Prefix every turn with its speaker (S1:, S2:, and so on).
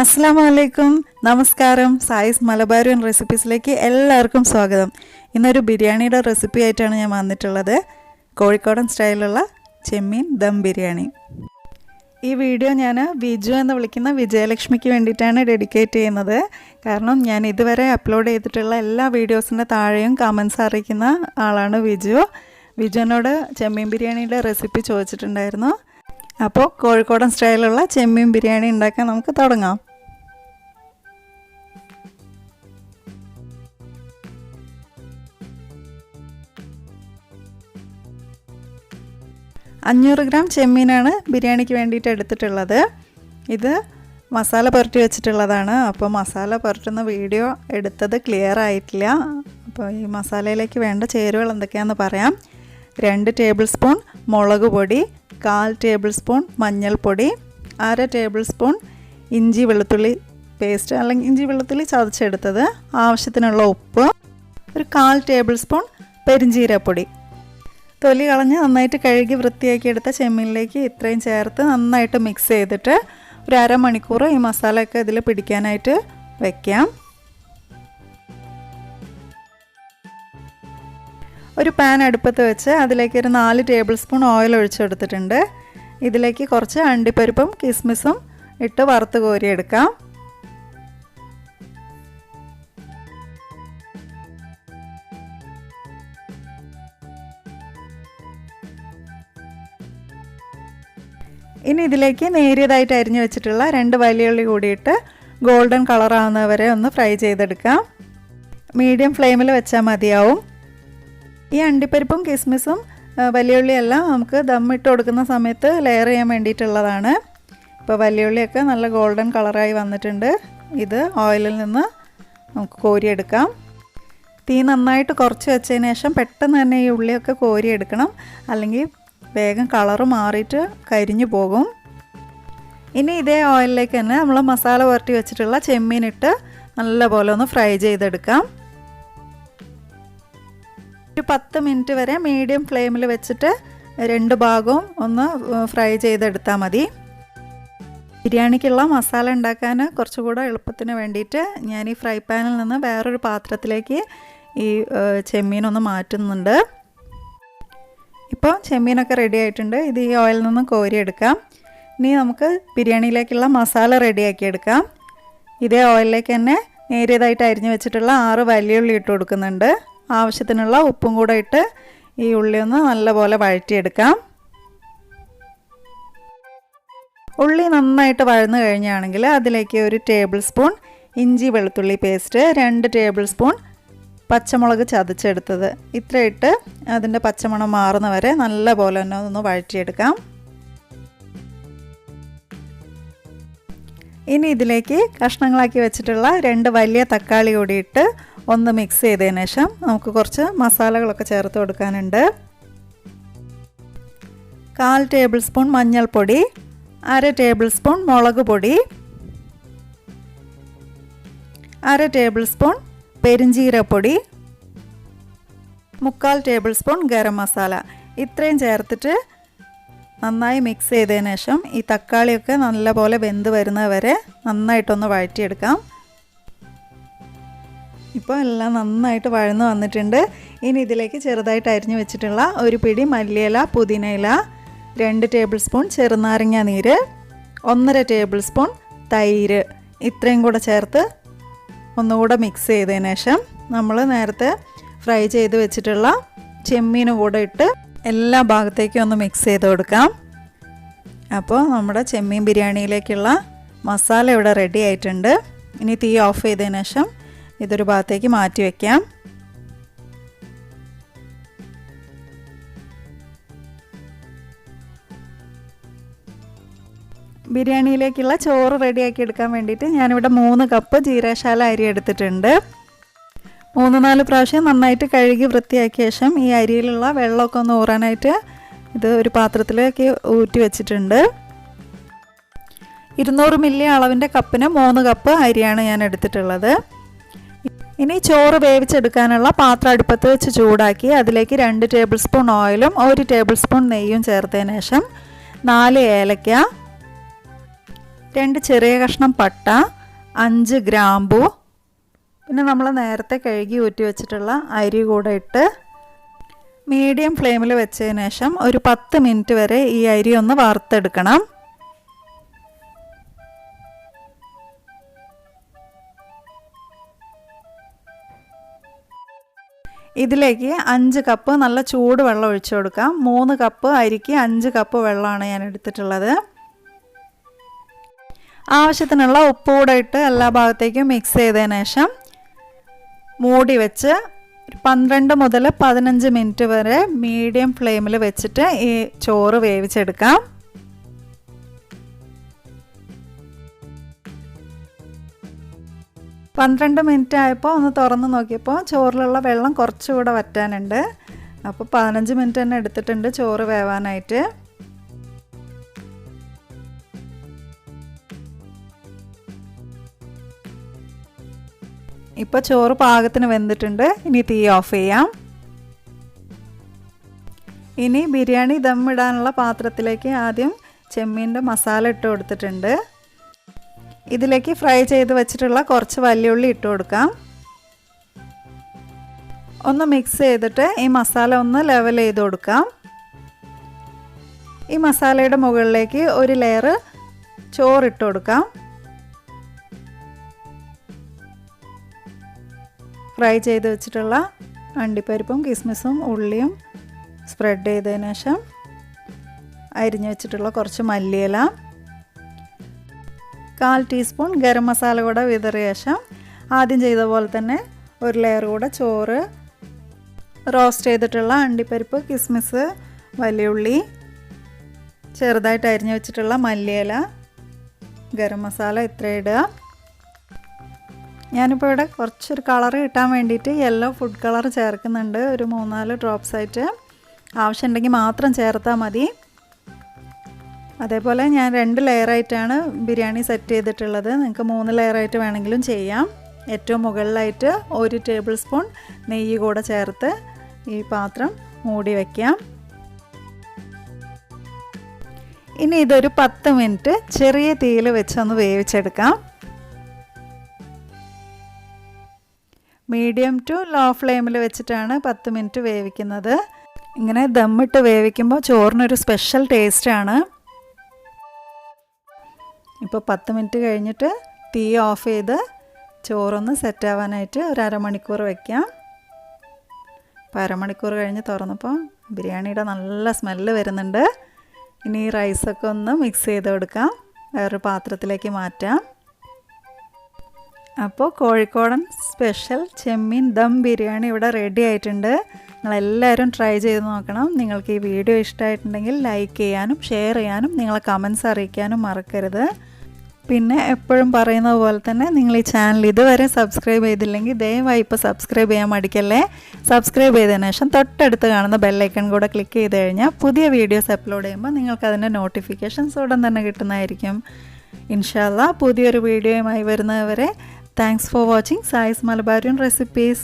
S1: അസ്സാം വലൈക്കും നമസ്കാരം. സായിസ് മലബാരിയൻ റെസിപ്പീസിലേക്ക് എല്ലാവർക്കും സ്വാഗതം. ഇന്നൊരു ബിരിയാണിയുടെ റെസിപ്പി ആയിട്ടാണ് ഞാൻ വന്നിട്ടുള്ളത്. കോഴിക്കോടൻ സ്റ്റൈലുള്ള ചെമ്മീൻ ദം ബിരിയാണി. ഈ വീഡിയോ ഞാൻ വിജു എന്ന് വിളിക്കുന്ന വിജയലക്ഷ്മിക്ക് വേണ്ടിയിട്ടാണ് ഡെഡിക്കേറ്റ് ചെയ്യുന്നത്. കാരണം ഞാൻ ഇതുവരെ അപ്ലോഡ് ചെയ്തിട്ടുള്ള എല്ലാ വീഡിയോസിന്റെ താഴെയും കമൻസ് അറിയിക്കുന്ന ആളാണ് വിജു വിജുവിനോട് ചെമ്മീൻ ബിരിയാണിയുടെ റെസിപ്പി ചോദിച്ചിട്ടുണ്ടായിരുന്നു. അപ്പോൾ കോഴിക്കോടൻ സ്റ്റൈലുള്ള ചെമ്മീൻ ബിരിയാണി ഉണ്ടാക്കാൻ നമുക്ക് തുടങ്ങാം. അഞ്ഞൂറ് ഗ്രാം ചെമ്മീനാണ് ബിരിയാണിക്ക് വേണ്ടിയിട്ട് എടുത്തിട്ടുള്ളത്. ഇത് മസാല പുരട്ടി വെച്ചിട്ടുള്ളതാണ്. അപ്പോൾ മസാല പുരട്ടുന്ന വീഡിയോ എടുത്തത് ക്ലിയർ ആയിട്ടില്ല. അപ്പോൾ ഈ മസാലയിലേക്ക് വേണ്ട ചേരുവകൾ എന്തൊക്കെയാണെന്ന് പറയാം. രണ്ട് ടേബിൾ സ്പൂൺ മുളക് പൊടി കാൽ ടേബിൾ സ്പൂൺ മഞ്ഞൾപ്പൊടി അര ടേബിൾ സ്പൂൺ ഇഞ്ചി വെളുത്തുള്ളി പേസ്റ്റ് അല്ലെങ്കിൽ ഇഞ്ചി വെളുത്തുള്ളി ചതച്ചെടുത്തത്. ആവശ്യത്തിനുള്ള ഉപ്പ് ഒരു കാൽ ടേബിൾ സ്പൂൺ പെരിഞ്ചീരപ്പൊടി. തൊലി കളഞ്ഞ് നന്നായിട്ട് കഴുകി വൃത്തിയാക്കി എടുത്ത ചെമ്മീനിലേക്ക് ഇത്രയും ചേർത്ത് നന്നായിട്ട് മിക്സ് ചെയ്തിട്ട് ഒരു അരമണിക്കൂർ ഈ മസാലയൊക്കെ ഇതിൽ പിടിക്കാനായിട്ട് വയ്ക്കാം ഒരു പാൻ അടുപ്പത്ത് വെച്ച് അതിലേക്ക് ഒരു നാല് ടേബിൾ സ്പൂൺ ഓയിൽ ഒഴിച്ചെടുത്തിട്ടുണ്ട്. ഇതിലേക്ക് കുറച്ച് അണ്ടിപ്പരിപ്പും കിസ്മിസും ഇട്ട് വറുത്ത് കോരിയെടുക്കാം. ഇനി ഇതിലേക്ക് നേരിയതായിട്ട് അരിഞ്ഞു വെച്ചിട്ടുള്ള രണ്ട് വലിയുള്ളി കൂടിയിട്ട് ഗോൾഡൻ കളർ ആവുന്നവരെ ഒന്ന് ഫ്രൈ ചെയ്തെടുക്കാം. മീഡിയം ഫ്ലെയിമിൽ വെച്ചാൽ മതിയാവും. ഈ അണ്ടിപ്പരിപ്പും കിസ്മിസും വലിയുള്ളിയെല്ലാം നമുക്ക് ദമ്മിട്ട് കൊടുക്കുന്ന സമയത്ത് ലെയർ ചെയ്യാൻ വേണ്ടിയിട്ടുള്ളതാണ്. ഇപ്പോൾ വലിയുള്ളിയൊക്കെ നല്ല ഗോൾഡൻ കളറായി വന്നിട്ടുണ്ട്. ഇത് ഓയിലിൽ നിന്ന് നമുക്ക് കോരിയെടുക്കാം. തീ നന്നായിട്ട് കുറച്ച് വെച്ചതിന് ശേഷം പെട്ടെന്ന് തന്നെ ഈ ഉള്ളിയൊക്കെ കോരിയെടുക്കണം. അല്ലെങ്കിൽ വേഗം കളറ് മാറിയിട്ട് കരിഞ്ഞു പോകും. ഇനി ഇതേ ഓയിലിലേക്ക് തന്നെ നമ്മൾ മസാല പുരട്ടി വെച്ചിട്ടുള്ള ചെമ്മീനിട്ട് നല്ലപോലെ ഒന്ന് ഫ്രൈ ചെയ്തെടുക്കാം. ഒരു പത്ത് മിനിറ്റ് വരെ മീഡിയം ഫ്ലെയിമിൽ വെച്ചിട്ട് രണ്ട് ഭാഗവും ഒന്ന് ഫ്രൈ ചെയ്തെടുത്താൽ മതി. ബിരിയാണിക്കുള്ള മസാല ഉണ്ടാക്കാൻ കുറച്ചുകൂടെ എളുപ്പത്തിന് വേണ്ടിയിട്ട് ഞാൻ ഈ ഫ്രൈ പാനിൽ നിന്ന് വേറൊരു പാത്രത്തിലേക്ക് ഈ ചെമ്മീനൊന്ന് മാറ്റുന്നുണ്ട്. ഇപ്പോൾ ചെമ്മീനൊക്കെ റെഡി ആയിട്ടുണ്ട്. ഇത് ഈ ഓയിൽ നിന്ന് കോരിയെടുക്കാം ഇനി നമുക്ക് ബിരിയാണിയിലേക്കുള്ള മസാല റെഡിയാക്കി എടുക്കാം. ഇതേ ഓയിലിലേക്ക് തന്നെ നേരിയതായിട്ട് അരിഞ്ഞു വെച്ചിട്ടുള്ള ആറ് വലിയുള്ളി ഇട്ട് കൊടുക്കുന്നുണ്ട്. ആവശ്യത്തിനുള്ള ഉപ്പും കൂടെ ഇട്ട് ഈ ഉള്ളി ഒന്ന് നല്ലപോലെ വഴറ്റിയെടുക്കാം. ഉള്ളി നന്നായിട്ട് വഴന്നു കഴിഞ്ഞാണെങ്കിൽ അതിലേക്ക് ഒരു ടേബിൾ സ്പൂൺ ഇഞ്ചി വെളുത്തുള്ളി പേസ്റ്റ് രണ്ട് ടേബിൾ സ്പൂൺ പച്ചമുളക് ചതച്ചെടുത്തത്. ഇത്ര ഇട്ട് അതിന്റെ പച്ചമണം മാറുന്ന വരെ നല്ല പോലെ തന്നെ ഒന്ന് വഴറ്റിയെടുക്കാം. ഇനി ഇതിലേക്ക് കഷ്ണങ്ങളാക്കി വെച്ചിട്ടുള്ള രണ്ട് വലിയ തക്കാളി കൂടി ഇട്ട് ഒന്ന് മിക്സ് ചെയ്തതിന് ശേഷം നമുക്ക് കുറച്ച് മസാലകളൊക്കെ ചേർത്ത് കൊടുക്കാനുണ്ട്. കാൽ ടേബിൾ സ്പൂൺ മഞ്ഞൾപ്പൊടി അര ടേബിൾ സ്പൂൺ മുളക് പൊടി അര ടേബിൾ സ്പൂൺ പെരിഞ്ചീരപ്പൊടി മുക്കാൽ ടേബിൾ സ്പൂൺ ഗരം മസാല. ഇത്രയും ചേർത്തിട്ട് നന്നായി മിക്സ് ചെയ്തതിന് ശേഷം ഈ തക്കാളിയൊക്കെ നല്ലപോലെ വെന്ത് വരുന്നത് വരെ നന്നായിട്ടൊന്ന് വഴറ്റിയെടുക്കാം. ഇപ്പോൾ എല്ലാം നന്നായിട്ട് വഴന്ന് വന്നിട്ടുണ്ട്. ഇനി ഇതിലേക്ക് ചെറുതായിട്ട് അരിഞ്ഞു വെച്ചിട്ടുള്ള ഒരു പിടി മല്ലിയില പുതിനയില രണ്ട് ടേബിൾ സ്പൂൺ ചെറുനാരങ്ങ നീര് ഒന്നര ടേബിൾ സ്പൂൺ തൈര്. ഇത്രയും കൂടെ ചേർത്ത് ഒന്നുകൂടെ മിക്സ് ചെയ്തതിന് ശേഷം നമ്മൾ നേരത്തെ ഫ്രൈ ചെയ്ത് വെച്ചിട്ടുള്ള ചെമ്മീനും കൂടെ ഇട്ട് എല്ലാ ഭാഗത്തേക്കും ഒന്ന് മിക്സ് ചെയ്ത് കൊടുക്കാം. അപ്പോൾ നമ്മുടെ ചെമ്മീൻ ബിരിയാണിയിലേക്കുള്ള മസാല ഇവിടെ റെഡി ആയിട്ടുണ്ട്. ഇനി തീ ഓഫ് ചെയ്തതിന് ശേഷം ഇതൊരു ഭാഗത്തേക്ക് മാറ്റി വയ്ക്കാം ബിരിയാണിയിലേക്കുള്ള ചോറ് റെഡിയാക്കി എടുക്കാൻ വേണ്ടിയിട്ട് ഞാനിവിടെ മൂന്ന് കപ്പ് ജീരകശാല അരി എടുത്തിട്ടുണ്ട്. മൂന്ന് നാല് പ്രാവശ്യം നന്നായിട്ട് കഴുകി വൃത്തിയാക്കിയ ശേഷം ഈ അരിയിലുള്ള വെള്ളമൊക്കെ ഒന്ന് ഊറാനായിട്ട് ഇത് ഒരു പാത്രത്തിലേക്ക് ഊറ്റി വെച്ചിട്ടുണ്ട്. ഇരുന്നൂറ് മില്ലി അളവിന്റെ കപ്പിന് മൂന്ന് കപ്പ് അരിയാണ് ഞാൻ എടുത്തിട്ടുള്ളത്. ഇനി ചോറ് വേവിച്ചെടുക്കാനുള്ള പാത്രം അടുപ്പത്ത് വെച്ച് ചൂടാക്കി അതിലേക്ക് രണ്ട് ടേബിൾ സ്പൂൺ ഓയിലും ഒരു ടേബിൾ സ്പൂൺ നെയ്യും ചേർത്തതിന് ശേഷം നാല് ഏലക്ക രണ്ട് ചെറിയ കഷ്ണം പട്ട അഞ്ച് ഗ്രാമ്പു പിന്നെ നമ്മൾ നേരത്തെ കഴുകി ഊറ്റി വെച്ചിട്ടുള്ള അരി കൂടെ ഇട്ട് മീഡിയം ഫ്ലെയിമിൽ വെച്ചതിന് ശേഷം ഒരു പത്ത് മിനിറ്റ് വരെ ഈ അരി ഒന്ന് വറുത്തെടുക്കണം. ഇതിലേക്ക് അഞ്ച് കപ്പ് നല്ല ചൂട് വെള്ളം ഒഴിച്ചു കൊടുക്കാം. മൂന്ന് കപ്പ് അരിക്ക് അഞ്ച് കപ്പ് വെള്ളമാണ് ഞാൻ എടുത്തിട്ടുള്ളത്. ആവശ്യത്തിനുള്ള ഉപ്പ് കൂടെ ഇട്ട് എല്ലാ ഭാഗത്തേക്കും മിക്സ് ചെയ്തതിന് ശേഷം മൂടി വെച്ച് പന്ത്രണ്ട് മുതൽ പതിനഞ്ച് മിനിറ്റ് വരെ മീഡിയം ഫ്ലെയിമിൽ വെച്ചിട്ട് ഈ ചോറ് വേവിച്ചെടുക്കാം. പന്ത്രണ്ട് മിനിറ്റ് ആയപ്പോൾ ഒന്ന് തുറന്ന് നോക്കിയപ്പോൾ ചോറിലുള്ള വെള്ളം കുറച്ചുകൂടെ വറ്റാനുണ്ട്. അപ്പോൾ പതിനഞ്ച് മിനിറ്റ് തന്നെ എടുത്തിട്ടുണ്ട് ചോറ് വേവാനായിട്ട്. ഇപ്പോൾ ചോറ് പാകത്തിന് വെന്തിട്ടുണ്ട്. ഇനി തീ ഓഫ് ചെയ്യാം. ഇനി ബിരിയാണി ദം ഇടാനുള്ള പാത്രത്തിലേക്ക് ആദ്യം ചെമ്മീന്റെ മസാല ഇട്ട് കൊടുത്തിട്ടുണ്ട്. ഇതിലേക്ക് ഫ്രൈ ചെയ്ത് വെച്ചിട്ടുള്ള കുറച്ച് വല്യുള്ളി ഇട്ട് കൊടുക്കാം. ഒന്ന് മിക്സ് ചെയ്തിട്ട് ഈ മസാല ഒന്ന് ലെവൽ ചെയ്ത് കൊടുക്കാം. ഈ മസാലയുടെ മുകളിലേക്ക് ഒരു ലെയർ ചോറിട്ട് കൊടുക്കാം. ഫ്രൈ ചെയ്ത് വെച്ചിട്ടുള്ള അണ്ടിപ്പരിപ്പും കിസ്മിസും ഉള്ളിയും സ്പ്രെഡ് ചെയ്തതിന് ശേഷം അരിഞ്ഞു വെച്ചിട്ടുള്ള കുറച്ച് മല്ലിയില കാൽ ടീസ്പൂൺ ഗരം മസാല കൂടെ വിതറിയ ശേഷം ആദ്യം ചെയ്ത പോലെ തന്നെ ഒരു ലെയർ കൂടെ ചോറ് റോസ്റ്റ് ചെയ്തിട്ടുള്ള അണ്ടിപ്പരിപ്പ് കിസ്മിസ് വലിയുള്ളി ചെറുതായിട്ട് അരിഞ്ഞു വെച്ചിട്ടുള്ള മല്ലിയില ഗരം മസാല ഇത്ര ഇടുക. ഞാനിപ്പോൾ ഇവിടെ കുറച്ചൊരു കളർ കിട്ടാൻ വേണ്ടിയിട്ട് യെല്ലോ ഫുഡ് കളർ ചേർക്കുന്നുണ്ട്. ഒരു മൂന്നാൽ ഡ്രോപ്സ് ആയിട്ട്. ആവശ്യമുണ്ടെങ്കിൽ മാത്രം ചേർത്താൽ മതി. അതേപോലെ ഞാൻ രണ്ട് ലെയറായിട്ടാണ് ബിരിയാണി സെറ്റ് ചെയ്തിട്ടുള്ളത്. നിങ്ങൾക്ക് മൂന്ന് ലെയറായിട്ട് വേണമെങ്കിലും ചെയ്യാം. ഏറ്റവും മുകളിലായിട്ട് ഒരു ടേബിൾ സ്പൂൺ നെയ്യ് കൂടെ ചേർത്ത് ഈ പാത്രം മൂടി വയ്ക്കാം ഇനി ഇതൊരു പത്ത് മിനിറ്റ് ചെറിയ തീയിൽ വെച്ചൊന്ന് വേവിച്ചെടുക്കാം. മീഡിയം ടു ലോ ഫ്ലെയിമിൽ വെച്ചിട്ടാണ് പത്ത് മിനിറ്റ് വേവിക്കുന്നത്. ഇങ്ങനെ ദമ്മിട്ട് വേവിക്കുമ്പോൾ ചോറിനൊരു സ്പെഷ്യൽ ടേസ്റ്റാണ് ഇപ്പോൾ പത്ത് മിനിറ്റ് കഴിഞ്ഞിട്ട് തീ ഓഫ് ചെയ്ത് ചോറൊന്ന് സെറ്റ് ആവാനായിട്ട് ഒരു അരമണിക്കൂർ വയ്ക്കാം അപ്പോൾ അരമണിക്കൂർ കഴിഞ്ഞ് തുറന്നപ്പോൾ ബിരിയാണിയുടെ നല്ല സ്മെല്ല് വരുന്നുണ്ട്. ഇനി ഈ റൈസൊക്കെ ഒന്ന് മിക്സ് ചെയ്ത് കൊടുക്കാം. വേറൊരു പാത്രത്തിലേക്ക് മാറ്റാം. അപ്പോൾ കോഴിക്കോടൻ സ്പെഷ്യൽ ചെമ്മീൻ ദം ബിരിയാണി ഇവിടെ റെഡി ആയിട്ടുണ്ട്. നിങ്ങളെല്ലാവരും ട്രൈ ചെയ്ത് നോക്കണം. നിങ്ങൾക്ക് ഈ വീഡിയോ ഇഷ്ടമായിട്ടുണ്ടെങ്കിൽ ലൈക്ക് ചെയ്യാനും ഷെയർ ചെയ്യാനും നിങ്ങളെ കമൻസ് അറിയിക്കാനും മറക്കരുത്. പിന്നെ എപ്പോഴും പറയുന്നത് പോലെ തന്നെ നിങ്ങൾ ഈ ചാനൽ ഇതുവരെ സബ്സ്ക്രൈബ് ചെയ്തില്ലെങ്കിൽ ദയവായി ഇപ്പോൾ സബ്സ്ക്രൈബ് ചെയ്യാൻ മടിക്കല്ലേ? സബ്സ്ക്രൈബ് ചെയ്തതിന് ശേഷം തൊട്ടടുത്ത് കാണുന്ന ബെല്ലൈക്കൺ കൂടെ ക്ലിക്ക് ചെയ്ത് കഴിഞ്ഞാൽ പുതിയ വീഡിയോസ് അപ്ലോഡ് ചെയ്യുമ്പോൾ നിങ്ങൾക്ക് അതിന്റെ നോട്ടിഫിക്കേഷൻസ് ഉടൻ തന്നെ കിട്ടുന്നതായിരിക്കും. ഇൻഷാല്ല പുതിയൊരു വീഡിയോയുമായി വരുന്നവരെ താങ്ക്സ് ഫോർ വാച്ചിങ് സായിസ് മലബാരിയൻ റെസിപ്പീസ്